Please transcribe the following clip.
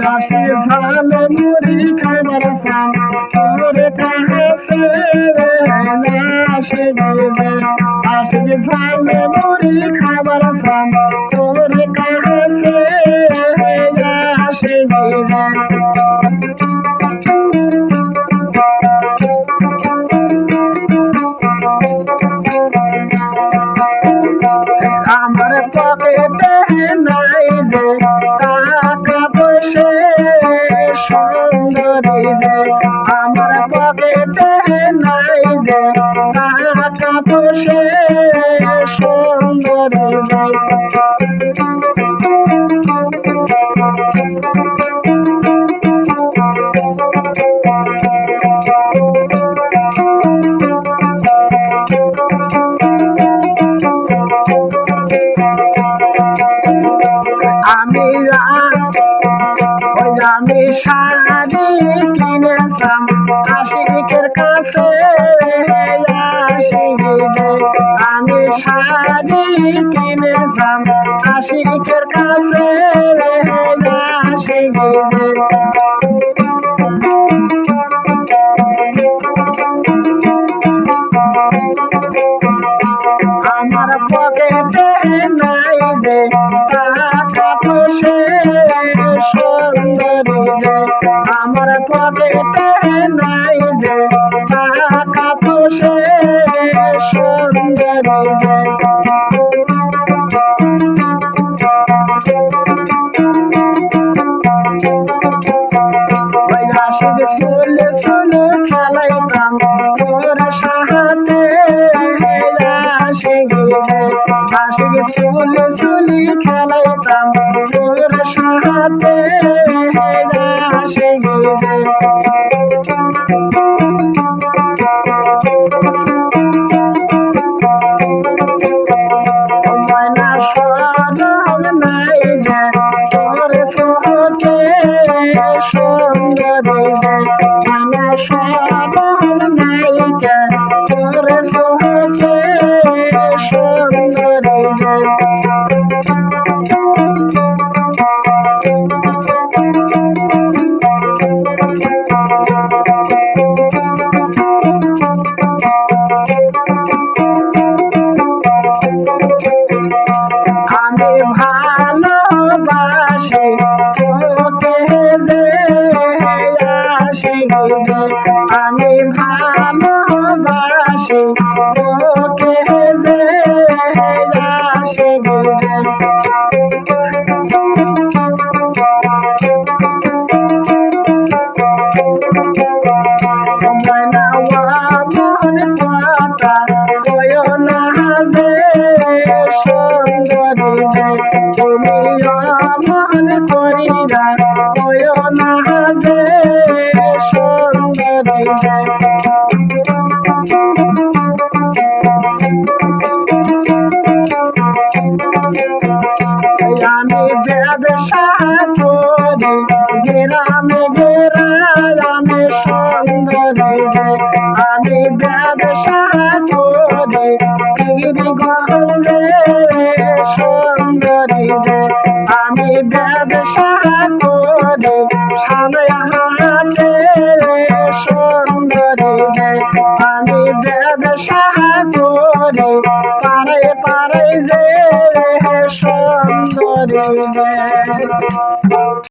দাসি ঝালে মুড়ি খাইবার সাম তোরে কাহাসে রে পয়সে সুন্দরী যে আমি আমি শাড়ি কিনেছাম আশিকের কাছে শাড়ি কিনেছাম আশিকের কাছে আমার পকেটে নাই যে টাকা পয়সে সুন্দরী আমার পকেটে নাই যে টাকা পয়সে। আশিক শুলে শুলে খেলাইতাম তোর সাহাতে আশিক সুন্দরী ময়না সরম নাই তোর আমি ভালোবাসি তোকে যে আসি মন কথা কয় না গ্রামে গ্রামে সুন্দর আমি ব্যবসা করি গঙ্গে সুন্দরী আমি ব্যবসা করে সামনে